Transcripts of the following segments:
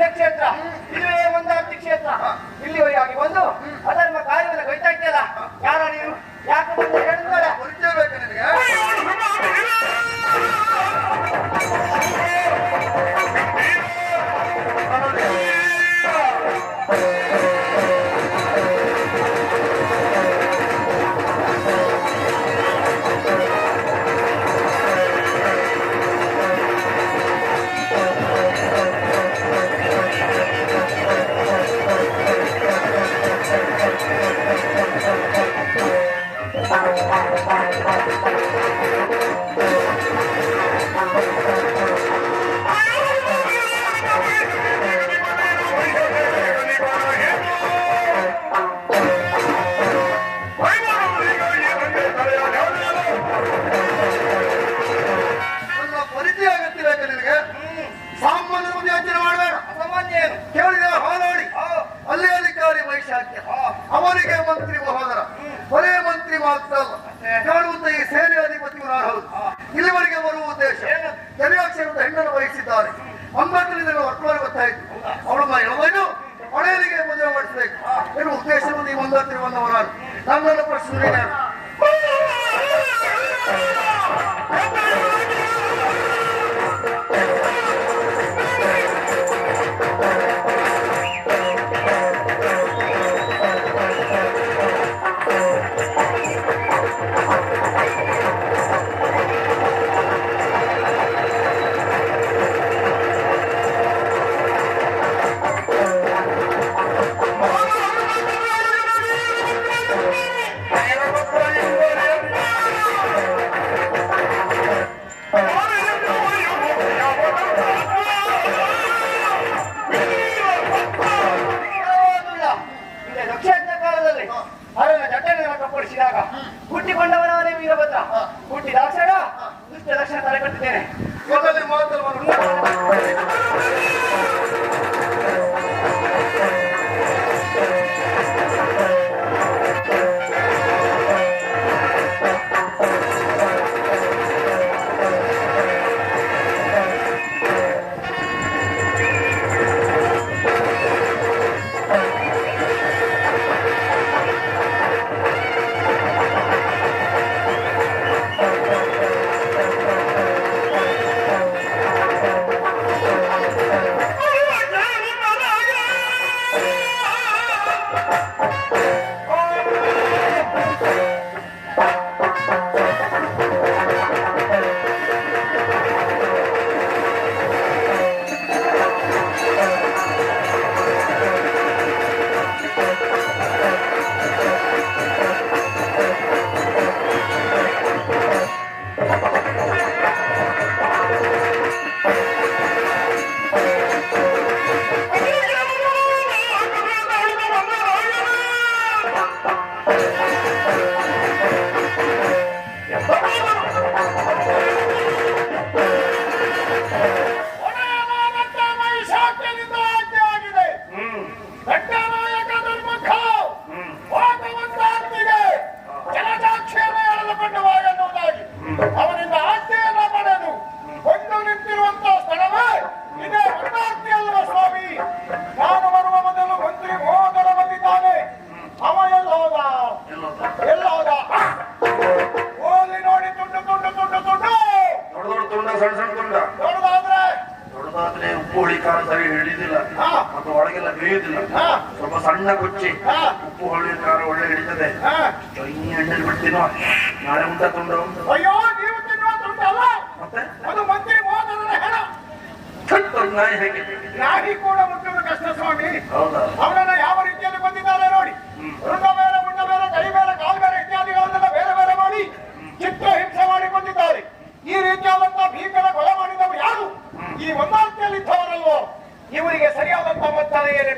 ಅಧ್ಯಕ್ಷ ಇದು Thank you. ಮಾಡ್ತಾ ಇತ್ತು ಅವಳು ಎಳಬೈನು ಕೊನೆಯಲ್ಲಿಗೆ ಮದುವೆ ಮಾಡಿಸ್ಬೇಕು. ಏನು ಉದ್ದೇಶವನ್ನು ಈ ಒಂದತ್ರ ಬಂದವ ನಾನು. ನಮ್ಮನ್ನು ಪ್ರಶ್ನೆ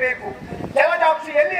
ಮತದಾನ ಏರಬೇಕು ಜಲಜಾಕ್ಷಿ ಎಲ್ಲಿಯೇ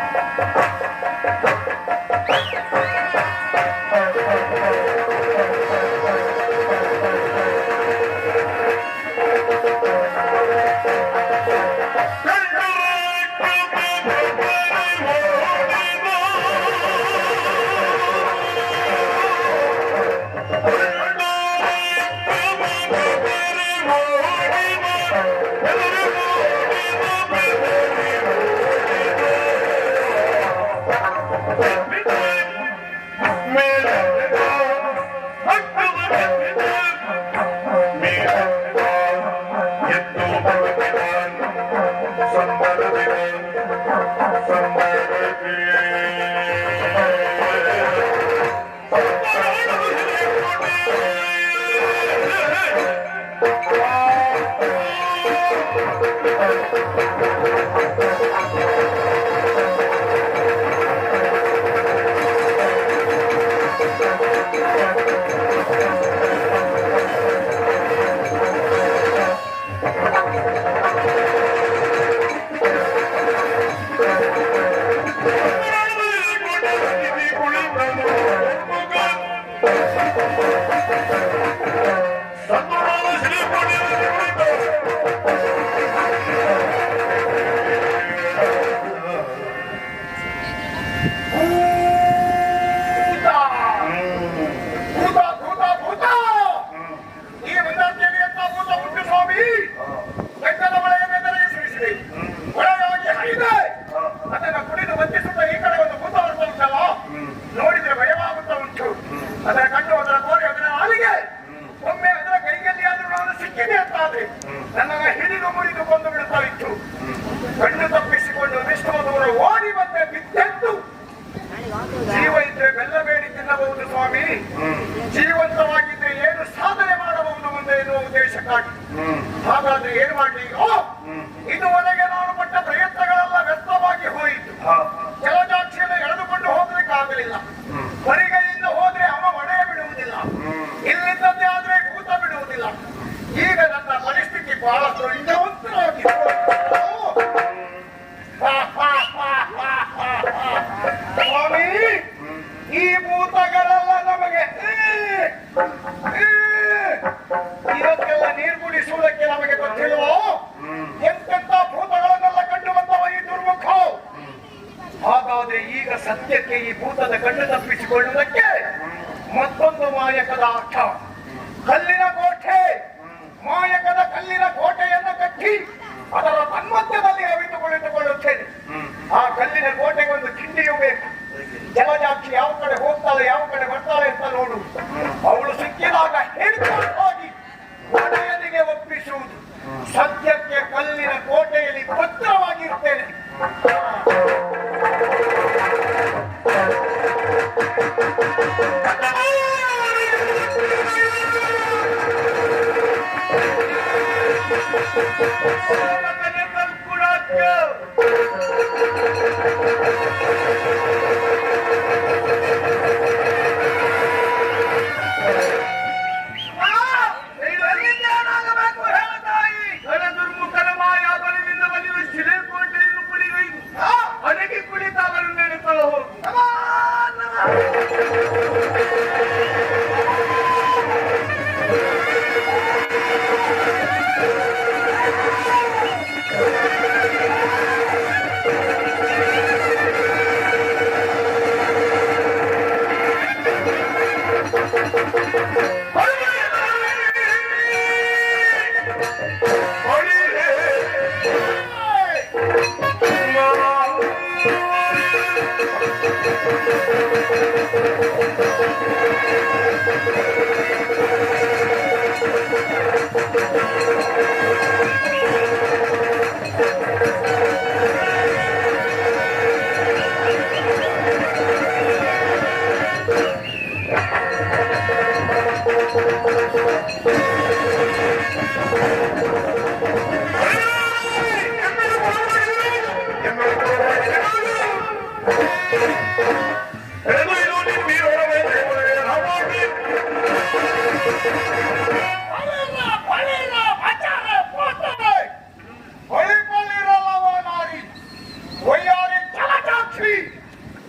ಜಲಜಾಕ್ಷಿ.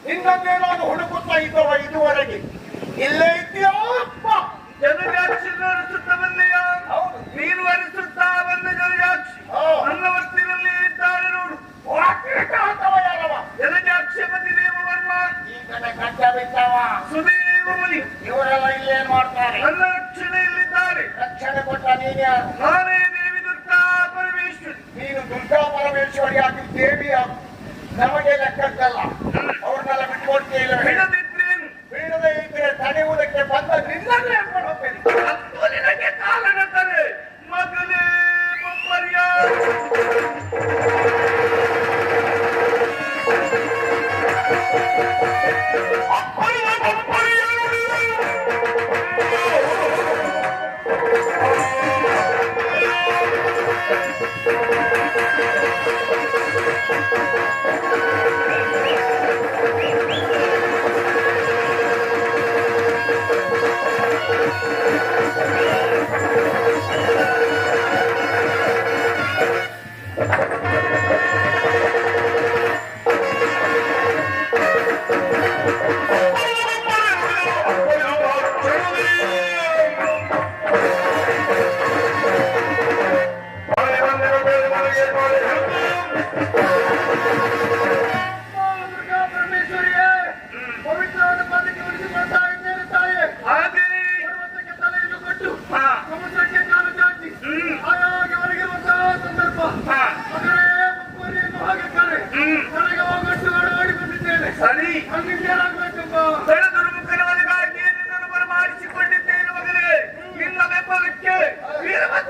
ನಿನ್ನನ್ನೇ ನಾನು ಹುಡುಕುತ್ತಾ ಇದ್ದವ ಇದುವರೆಗೆ ಇಲ್ಲೇ ಇದೆಯಾ ಅಪ್ಪ ಜನಜಾಕ್ಷಿ ಅನಿಸುತ್ತ ಬಂದೆಯ. ನೀನು ಅನಿಸುತ್ತಾ ಬಂದ ಜನಜಾಕ್ಷಿ. ನನ್ನ ಹೊತ್ತಿನಲ್ಲಿ ಇದ್ದಾಳೆ ನೋಡು? ಜನಜಾಕ್ಷಿ ಈ ಕಡೆ ಗಡ್ಡ ಬಿದ್ದವ. ಸುದೇವ ಮುನಿ ಇವರೆಲ್ಲ ಇಲ್ಲೇನ್ ಮಾಡ್ತಾರೆ ನನ್ನ ರಕ್ಷಣೆಯಲ್ಲಿದ್ದಾರೆ ರಕ್ಷಣೆ ಕೊಟ್ಟ ನೀನೇ ನಾನೇ ದೇವಿ ದುರ್ಗಾ ಪರಮೇಶ್ವರಿ ನೀನು ದುರ್ಗಾ ಪರಮೇಶ್ವರಿ ಆಗಿ ದೇವಿ ಆಗು. ನಮಗೆ ಲೆಕ್ಕಕ್ಕಲ್ಲ. ಅವ್ರನ್ನೆಲ್ಲ ಬಿಟ್ಕೊಡ್ತೀವಿ ಬೀಳದೇ ಇದ್ರೆ ತಡೆಯುವುದಕ್ಕೆ ಬಂದ ನಿನ್ನನ್ನೇ ಎತ್ಕೊಂಡು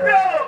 Let's!